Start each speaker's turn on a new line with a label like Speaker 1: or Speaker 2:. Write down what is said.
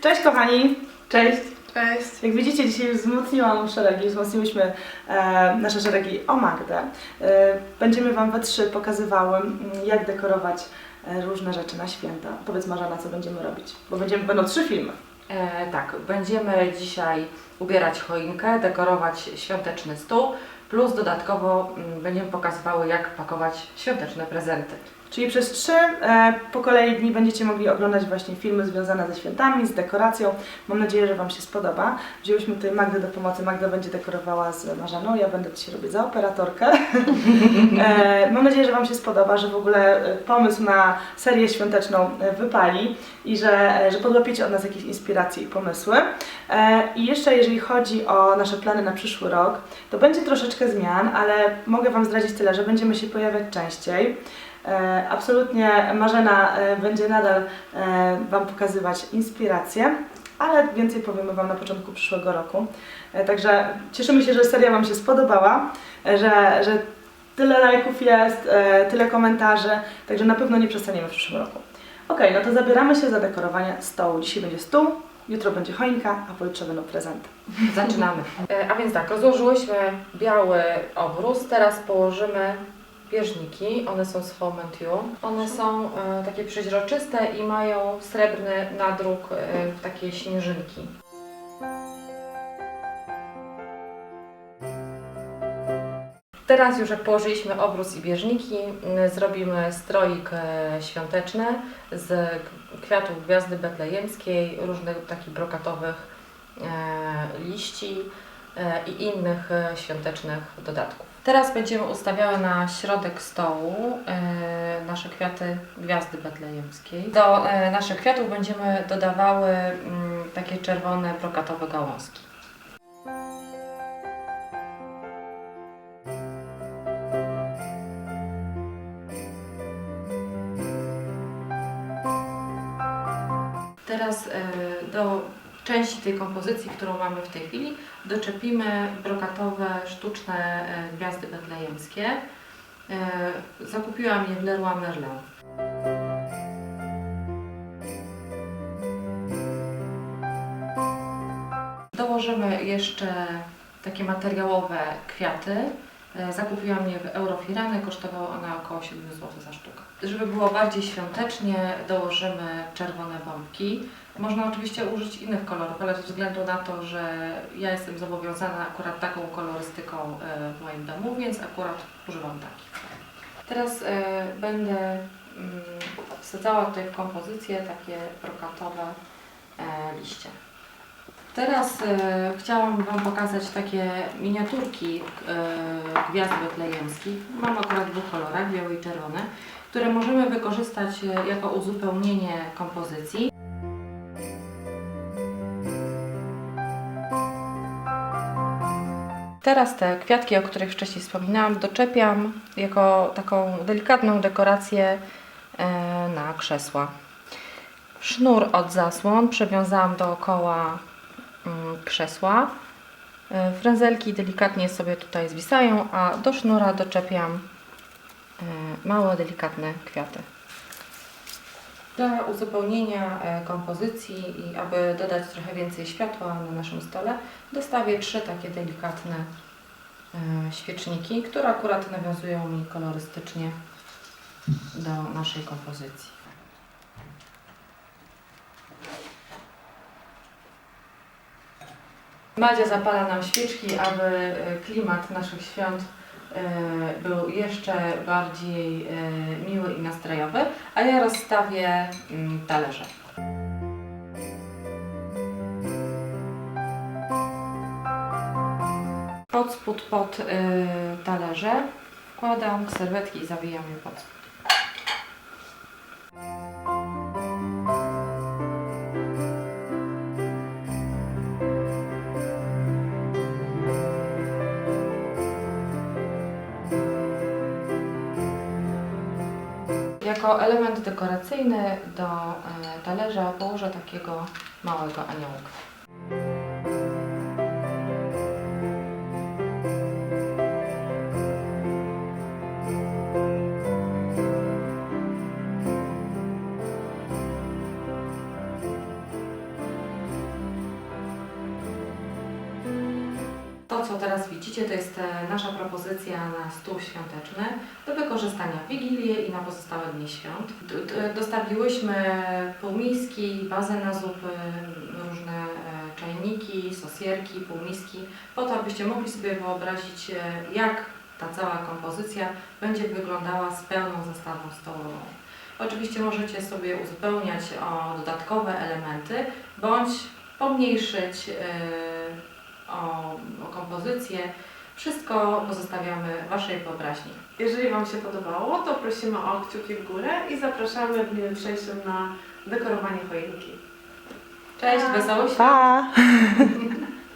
Speaker 1: Cześć kochani!
Speaker 2: Cześć.
Speaker 3: Cześć.
Speaker 1: Jak widzicie, dzisiaj wzmocniłam szeregi, wzmocniłyśmy e, nasze szeregi o Magdę. E, będziemy Wam we trzy pokazywały, mm, jak dekorować e, różne rzeczy na święta. Powiedz Marzana, co będziemy robić, bo będziemy, będą trzy filmy.
Speaker 2: E, tak, będziemy dzisiaj ubierać choinkę, dekorować świąteczny stół, plus dodatkowo mm, będziemy pokazywały, jak pakować świąteczne prezenty.
Speaker 1: Czyli przez trzy e, po kolei dni będziecie mogli oglądać właśnie filmy związane ze świętami, z dekoracją. Mam nadzieję, że Wam się spodoba. Wzięłyśmy tutaj Magdę do pomocy. Magda będzie dekorowała z Marzaną, ja będę dzisiaj robić za operatorkę. e, mam nadzieję, że Wam się spodoba, że w ogóle e, pomysł na serię świąteczną e, wypali i że, e, że podłapiecie od nas jakieś inspiracje i pomysły. E, I jeszcze jeżeli chodzi o nasze plany na przyszły rok, to będzie troszeczkę zmian, ale mogę Wam zdradzić tyle, że będziemy się pojawiać częściej. E, Absolutnie Marzena e, będzie nadal e, Wam pokazywać inspiracje, ale więcej powiemy Wam na początku przyszłego roku. Także cieszymy się, że seria Wam się spodobała, że, że tyle lajków jest, tyle komentarzy, także na pewno nie przestaniemy w przyszłym roku. Ok, no to zabieramy się za dekorowanie stołu. Dzisiaj będzie stół, jutro będzie choinka, a pojutrze będą prezenty.
Speaker 2: Zaczynamy. A więc tak, rozłożyłyśmy biały obrus, teraz położymy bieżniki, one są z Fomentiu. One są e, takie przeźroczyste i mają srebrny nadruk e, w takie śnieżynki. Teraz już jak położyliśmy obrus i bieżniki, m, zrobimy stroik e, świąteczny z kwiatów gwiazdy betlejemskiej, różnych takich brokatowych e, liści e, i innych e, świątecznych dodatków. Teraz będziemy ustawiały na środek stołu e, nasze kwiaty gwiazdy betlejemskiej. Do e, naszych kwiatów będziemy dodawały mm, takie czerwone brokatowe gałązki. Teraz e, do części tej kompozycji, którą mamy w tej chwili, doczepimy brokatowe, sztuczne e, gwiazdy betlejemskie. E, Zakupiłam je w Leroy Merlin. Dołożymy jeszcze takie materiałowe kwiaty. E, Zakupiłam je w Eurofirany, kosztowały one około 7 zł za sztukę. Żeby było bardziej świątecznie, dołożymy czerwone bombki. Można oczywiście użyć innych kolorów, ale ze względu na to, że ja jestem zobowiązana akurat taką kolorystyką e, w moim domu, więc akurat używam takich. Teraz e, będę mm, wsadzała tutaj w kompozycję takie brokatowe liście. Teraz e, chciałam Wam pokazać takie miniaturki e, gwiazd betlejemskich. Mam akurat w dwóch kolorach, białe i czerwone, które możemy wykorzystać e, jako uzupełnienie kompozycji. Teraz te kwiatki, o których wcześniej wspominałam, doczepiam jako taką delikatną dekorację e, na krzesła. Sznur od zasłon przewiązałam dookoła krzesła. E, Fręzelki delikatnie sobie tutaj zwisają, a do sznura doczepiam e, małe, delikatne kwiaty. Dla uzupełnienia e, kompozycji i aby dodać trochę więcej światła na naszym stole, dostawię trzy takie delikatne świeczniki, które akurat nawiązują mi kolorystycznie do naszej kompozycji. Madzia zapala nam świeczki, aby e, klimat naszych świąt e, był jeszcze bardziej e, miły i nastrojowy, a ja rozstawię mm, talerze. Pod spód pod talerze wkładam serwetki i zawijam je pod spód. Jako element dekoracyjny do e, talerza położę takiego małego aniołka. Widzicie, to jest e, nasza propozycja na stół świąteczny do wykorzystania w Wigilię i na pozostałe dni świąt. Dostawiłyśmy półmiski, bazę na zupy, różne e, czajniki, sosierki, półmiski, po to, abyście mogli sobie wyobrazić, e, jak ta cała kompozycja będzie wyglądała z pełną zestawą stołową. Oczywiście możecie sobie uzupełniać o dodatkowe elementy, bądź pomniejszyć e, o, o kompozycję. Wszystko pozostawiamy Waszej wyobraźni.
Speaker 3: Jeżeli Wam się podobało, to prosimy o kciuki w górę i zapraszamy w dniu jutrzejszym na dekorowanie choinki.
Speaker 2: Cześć, wesołych świąt!
Speaker 1: Pa!